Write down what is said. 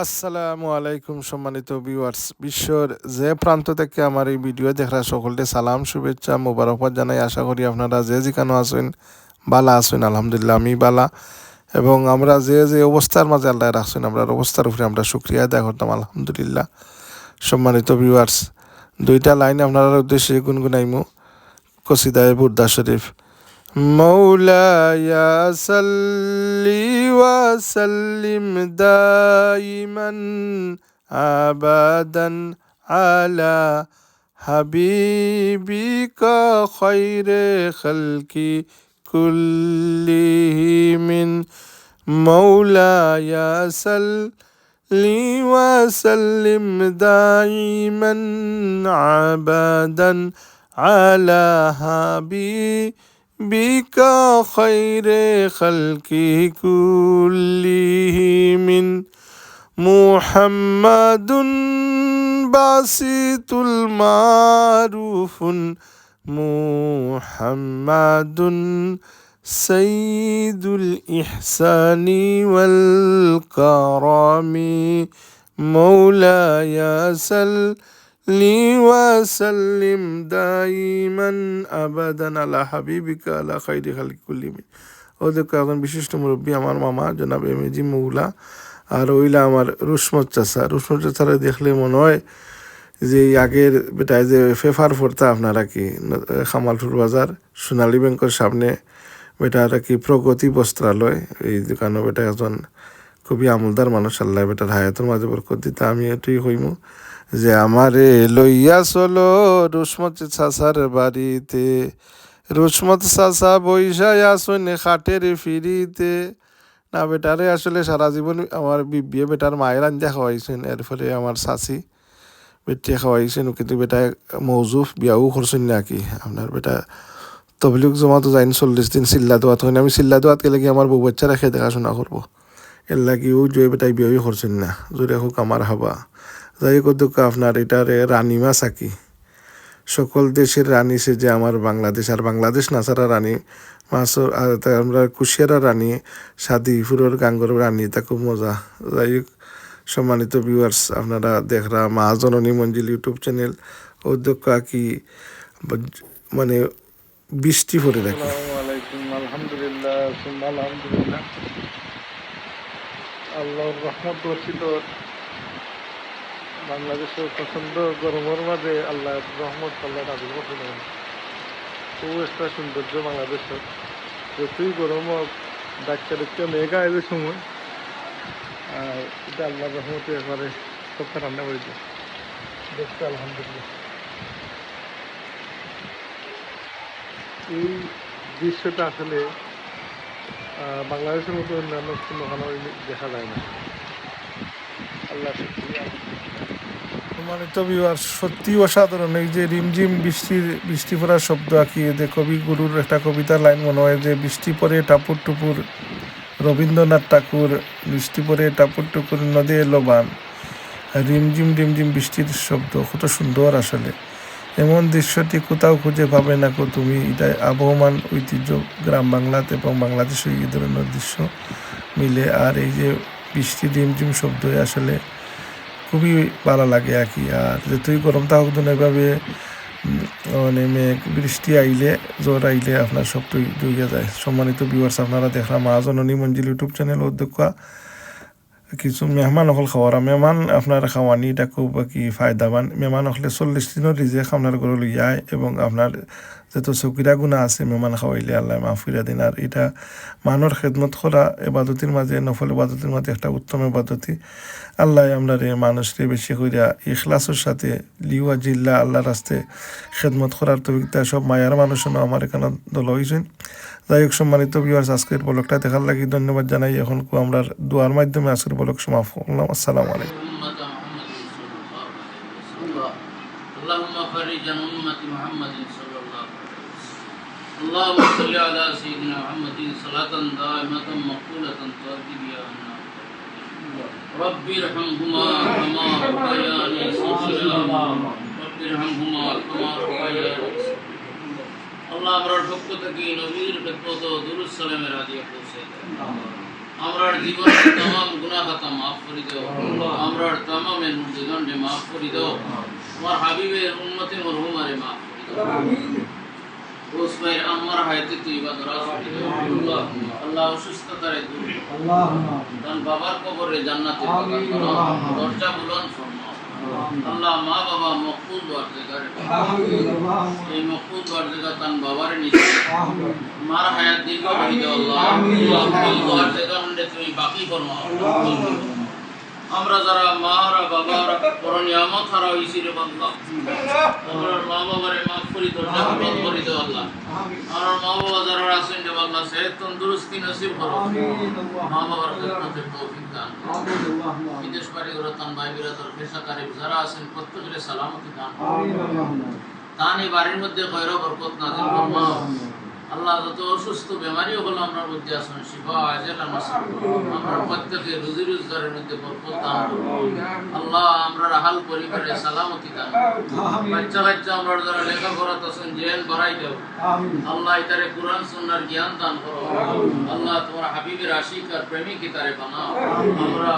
আসসালামু আলাইকুম, সম্মানিত ভিউয়ার্স বিশ্বর যে প্রান্ত থেকে আমার এই ভিডিও দেখার সকলকে সালাম, শুভেচ্ছা, মোবারকবাদ জানাই। আশা করি আপনারা যে যেখানে আছেন বালা আছেন, আলহামদুলিল্লাহ, আমি বালা এবং আমরা যে যে অবস্থার মাঝে আল্লাহ রাখছেন আমরা অবস্থার উপরে আমরা শুক্রিয়া আদায় করতাম, আলহামদুলিল্লাহ। সম্মানিত ভিউয়ার্স দুইটা লাইন আপনার উদ্দেশ্যে গুনগুনাইমু। কসিদায় বুর্দা শরীফ। مولاي صل وسلم دائما ابدا على حبيبك خير خلق كلهم مولاي صل وسلم دائما ابدا على حبيبك بك خير خلق كلهم محمد باسط المعروف محمد سيد الإحسان والكرم مولاي سل لي وسلم دائما ابدا على حبيبك على خير خلق كلهم ওদের এখন বিশিষ্ট মুরব্বী আমার মামা জনাব এম জি মৌলা আর ওইলা আমার রুসমত চাষা রুসমত চাষারা দেখলে মনে হয় যে এই আগের বেটায় যে ফেফার ফোরতা আপনারা কি খামালপুর বাজার সোনালী ব্যাংকের সামনে বেটা আর কি প্রগতি বস্ত্রালয় এই দোকানও বেটা একজন খুবই আমলদার মানুষ আল্লাহ বেটার হায়াতের মাঝে বরকত দিতে আমি এটাই হইমু যে আমারে লইয়া চলো রুসমত চাষার বাড়িতে। রুসমত চাষা বৈশাই আসুন খাটের ফিরিতে। না বেটারে, আসলে সারা জীবন আমার বিবিয়ে বেটার মায়ের আঞ্জা খাওয়াইছেন, এর ফলে আমার শাশি বেটিয়ে খাওয়াইছেন, কিন্তু বেটা মৌজুফ বিয়াও করছেন নাকি? আপনার বেটা তবলিক জমাতো যাইন চল্লিশ দিন চিল্লা দোয়াত হয় আমি চিল্লা দোয়াত গেলে কি আমার বউ বাচ্চা রেখে দেখাশোনা করব? এর লাগিও জয় বেটাই বিয়াই করছেন না, জোরে হোক আমার হাবা। যাই হোক আপনার এটারে রানীমা সাকি। সকল দেশের রানী সে যে আমার বাংলাদেশ, আর বাংলাদেশ না ছাড়া রানী মাছর আমরা কুশিয়ারা রানী সাদিপুরের গাঙ্গর রানী, তা খুব মজা। যাই হোক, সম্মানিত ভিউয়ার্স আপনারা দেখরা মা জননী মঞ্জিল ইউটিউব চ্যানেল, অধ্যক্ষ কি মানে বৃষ্টি পড়ে রাখি আলহামদুলিল্লাহ আল্লাহর রহমত বাংলাদেশের প্রচণ্ড গরমের মাঝে আল্লাহ রহমত, আল্লাহ নাজিল করছিলেন খুব একটা সৌন্দর্য বাংলাদেশের। যতই গরম হোক, ডাক্তার একটা মেঘা এবে সময়। আর এটা আল্লাহ রহমতে একবারে সবটা রান্না করে দিয়ে দেখতে আলহামদুলিল্লাহ। এই দৃশ্যটা আসলে বাংলাদেশের মতো অন্যান্য কোনো দেখা যায় না। আল্লাহ শুক্রিয়া। সম্মানিত বিবার সত্যি অসাধারণ। এই যে রিমঝিম বৃষ্টির, বৃষ্টি পড়ার শব্দ আঁকি যে কবিগুরুর একটা কবিতার লাইন মনে হয় যে, বৃষ্টি পরে টাপুর টুপুর রবীন্দ্রনাথ ঠাকুর, বৃষ্টি পরে টাপুর টুপুর নদী এলো বান রিমঝিম রিমঝিম বৃষ্টির শব্দ, কত সুন্দর আসলে। এমন দৃশ্যটি কোথাও খুঁজে পাবে না কো তুমি। এটা আবহমান ঐতিহ্য, গ্রাম বাংলাতে এবং বাংলাদেশে এই ধরনের দৃশ্য মিলে। আর এই যে বৃষ্টি, রিমঝিম শব্দ আসলে খুবই ভালো লাগে আর কি। আর যতই গরম থাকুক এভাবে মানে মেঘ বৃষ্টি আইলে, জ্বর আইলে আপনার সবটাই ডুইয়া যায়। সম্মানিত ভিউয়ার্স আপনারা দেখলাম মা জননী মঞ্জিল ইউটিউব চ্যানেল অধ্যক্ষ কিছু মেহমান হল খাওয়ারা। মেহমান আপনার খাওয়ানি, এটা খুব কি ফায়দাবান। মেহমান হলে চল্লিশ দিনের রিজেক আপনার ঘরে লইয়ায় এবং আপনার যত চকিরা গুণা আছে মেহমান খাওয়াইলে আল্লাহ মাহফিরা দিন আর এটা মানর খেদমত করা এবাদতির মাঝে নফল এবাদতির মাঝে একটা উত্তম এবাদতি আল্লাহ আমরা রে মানুষকে বেশি করিয়া ইখলাসের সাথে লিওয়া জিল্লা আল্লাহ রাস্তে খেদমত করার তবিকতা সব মায়ার মানুষ আমার এখানে দল হয়েছেন যাই হোক সম্মানিত বিহার আজকের বলকটা দেখার লাগি ধন্যবাদ জানাই এখন আমরা দোয়ার মাধ্যমে আজকের বলক সমাপ করলাম আসসালামু আলাইকুম اللهم فرج عن أمة محمد صلى الله عليه وسلم اللهم صل على سيدنا محمد صلاة دائمة مقبولة تؤدي بها عنا رب ارحمهما كما ربياني صغيرا رب ارحمهما كما ربياني আল্লাহ আমরার পক্ষ থেকে নবীর খেদমত দুরুস সালামের হাদিয়া পৌঁছে দেয় আমরার জীবনের तमाम গুনাহ খাতা মাফ করে দাও আমরার तमाम মুর্দিগানকে মাফ করে দাও তোমার হাবিবের উম্মতে মরহুমারে মাফ করে দাও উস ভাইয়ের আম্মার হায়াতে তুই বা করে আল্লাহ আল্লাহ অসুস্থতারে দূর করো। তার বাবার কবরে বানাও দরজা বুলন আল্লাহ মা বাবা মকবুল দোয়ার জায়গায় এই মকবুল দোয়ার জায়গা তার বাবার নিচে মার হায়াত দীর্ঘ করে দাও আল্লাহ। দোয়ার জায়গা তুমি বাকি ফরমাও। আমরা যারা মারা বাবারা বড় নিয়ামত হারা রে বাল্লাহ আমরা মা বাবারে মাফ করি দরজা বুলন করে দাও আল্লাহ আমার মা বাবা যারা আছেন রে বাল্লাহ সেহত তন্দুরস্তি নসিব করো। মা বাবার খেদমতের তৌফিক দান বিদেশ বাড়ি ঘর তান ভাই বিরাদর পেশাকারী যারা আছেন প্রত্যেকের সালামতি দান। তান এই বাড়ির মধ্যে খৈর বরকত নাজিল ফরমাও আল্লাহ যত অসুস্থ বেমারি হলো আমরা মধ্যে আসুন শিফা আজেল আমরা প্রত্যেকে রুজি রোজগারের মধ্যে বরকত দান আল্লাহ আমরা রাহাল পরিবারে সালামতি দান বাচ্চা বাচ্চা আমরা যারা লেখাপড়া আছেন জেল বাড়াই দাও। আল্লাহ ইতারে কোরআন সুন্নাহর জ্ঞান দান করো। আল্লাহ তোমার হাবিবের আশিক আর প্রেমিক ইতারে বানাও। আমরা